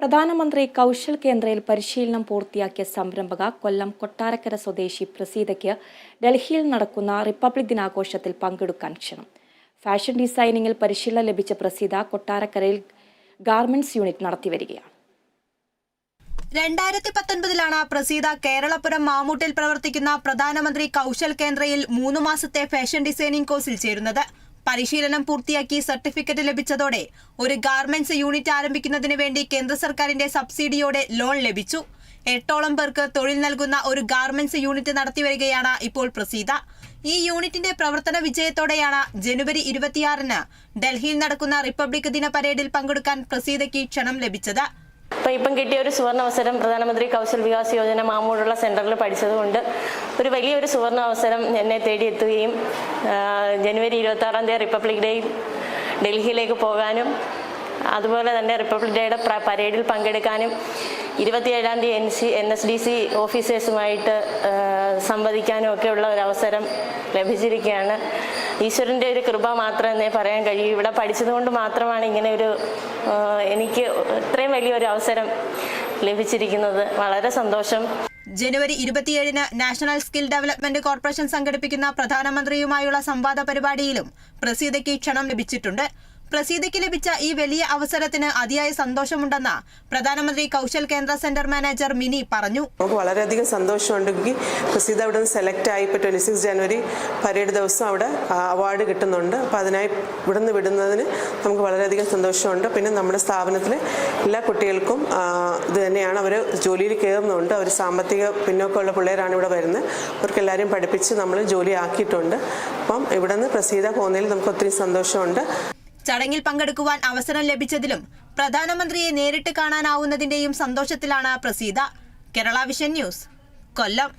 പ്രധാനമന്ത്രി കൗശൽ കേന്ദ്രയിൽ പരിശീലനം പൂർത്തിയാക്കിയ സംരംഭക കൊല്ലം കൊട്ടാരക്കര സ്വദേശി പ്രസീതയ്ക്ക് ഡൽഹിയിൽ നടക്കുന്ന റിപ്പബ്ലിക് ദിനാഘോഷത്തിൽ പങ്കെടുക്കാൻ ക്ഷണം. ഫാഷൻ ഡിസൈനിങ്ങിൽ പരിശീലനം ലഭിച്ച പ്രസീത കൊട്ടാരക്കരയിൽ ഗാർമെന്റ്സ് യൂണിറ്റ് നടത്തിവരികയാണ്. രണ്ടായിരത്തി പത്തൊൻപതിലാണ് പ്രസീത കേരളപുരം മാമൂട്ടിൽ പ്രവർത്തിക്കുന്ന പ്രധാനമന്ത്രി കൗശൽ കേന്ദ്രയിൽ മൂന്ന് മാസത്തെ ഫാഷൻ ഡിസൈനിംഗ് കോഴ്സിൽ ചേരുന്നത്. പരിശീലനം പൂർത്തിയാക്കി സർട്ടിഫിക്കറ്റ് ലഭിച്ചതോടെ ഒരു ഗാർമെന്റ്സ് യൂണിറ്റ് ആരംഭിക്കുന്നതിന് വേണ്ടി കേന്ദ്ര സർക്കാരിന്റെ സബ്സിഡിയോടെ ലോൺ ലഭിച്ചു. എട്ടോളം പേർക്ക് തൊഴിൽ നൽകുന്ന ഒരു ഗാർമെന്റ്സ് യൂണിറ്റ് നടത്തിവരികയാണ് ഇപ്പോൾ പ്രസീത. ഈ യൂണിറ്റിന്റെ പ്രവർത്തന വിജയത്തോടെയാണ് ജനുവരി ഇരുപത്തിയാറിന് ഡൽഹിയിൽ നടക്കുന്ന റിപ്പബ്ലിക് ദിന പരേഡിൽ പങ്കെടുക്കാൻ പ്രസീതയ്ക്ക് ക്ഷണം ലഭിച്ചത്. അപ്പോൾ ഇപ്പം കിട്ടിയ ഒരു സുവർണ അവസരം പ്രധാനമന്ത്രി കൗശൽ വികാസ് യോജന മാമൂടുള്ള സെന്ററിൽ പഠിച്ചതുകൊണ്ട് ഒരു വലിയൊരു സുവർണ അവസരം എന്നെ തേടിയെത്തുകയും ജനുവരി ഇരുപത്തി ആറാം തീയതി റിപ്പബ്ലിക് ഡേയിൽ ഡൽഹിയിലേക്ക് പോകാനും അതുപോലെ തന്നെ റിപ്പബ്ലിക് ഡേയുടെ പ്ര- പരേഡിൽ പങ്കെടുക്കാനും ഇരുപത്തിയേഴാം തീയതി N C N S D C ഓഫീസേഴ്സുമായിട്ട് സംവദിക്കാനും ഒക്കെ ഉള്ള ഒരു അവസരം ലഭിച്ചിരിക്കുകയാണ്. ഈശ്വരന്റെ ഒരു കൃപ മാത്രമേ പറയാൻ കഴിയൂ. ഇവിടെ പഠിച്ചതുകൊണ്ട് മാത്രമാണ് ഇങ്ങനെ ഒരു എനിക്ക് ഇത്രയും വലിയൊരു അവസരം ലഭിച്ചിരിക്കുന്നത്. വളരെ സന്തോഷം. ജനുവരി ഇരുപത്തിയേഴിന് നാഷണൽ സ്കിൽ ഡെവലപ്മെന്റ് കോർപ്പറേഷൻ സംഘടിപ്പിക്കുന്ന പ്രധാനമന്ത്രിയുമായുള്ള സംവാദ പരിപാടിയിലും പ്രസീതയ്ക്ക് ക്ഷണം ലഭിച്ചിട്ടുണ്ട്. പ്രസീതയ്ക്ക് ലഭിച്ച ഈ വലിയ അവസരത്തിന് അതിയായ സന്തോഷമുണ്ടെന്ന് പ്രധാനമന്ത്രി കൗശൽ കേന്ദ്ര സെന്റർ മാനേജർ മിനി പറഞ്ഞു. നമുക്ക് വളരെയധികം സന്തോഷമുണ്ടെങ്കിൽ പ്രസീത അവിടെ നിന്ന് സെലക്ട് ആയി ഇപ്പോൾ ട്വന്റി സിക്സ് ജനുവരി പരേഡ് ദിവസം അവിടെ അവാർഡ് കിട്ടുന്നുണ്ട്. അപ്പോൾ അതിനായി ഇവിടെ നിന്ന് വിടുന്നതിന് നമുക്ക് വളരെയധികം സന്തോഷമുണ്ട്. പിന്നെ നമ്മുടെ സ്ഥാപനത്തിലെ എല്ലാ കുട്ടികൾക്കും ഇത് തന്നെയാണ്. അവർ ജോലിയിൽ കയറുന്നുണ്ട്. അവർ സാമ്പത്തിക പിന്നോക്കമുള്ള പിള്ളേരാണ് ഇവിടെ വരുന്നത്. അവർക്ക് എല്ലാവരും പഠിപ്പിച്ച് നമ്മൾ ജോലി ആക്കിയിട്ടുണ്ട്. അപ്പം ഇവിടെ നിന്ന് പ്രസീത പോകുന്നതിൽ നമുക്ക് ഒത്തിരി സന്തോഷമുണ്ട്. ചടങ്ങിൽ പങ്കെടുക്കുവാൻ അവസരം ലഭിച്ചതിലും പ്രധാനമന്ത്രിയെ നേരിട്ട് കാണാനാവുന്നതിന്റെയും സന്തോഷത്തിലാണ് Praseetha. Kerala Vision News Kollam.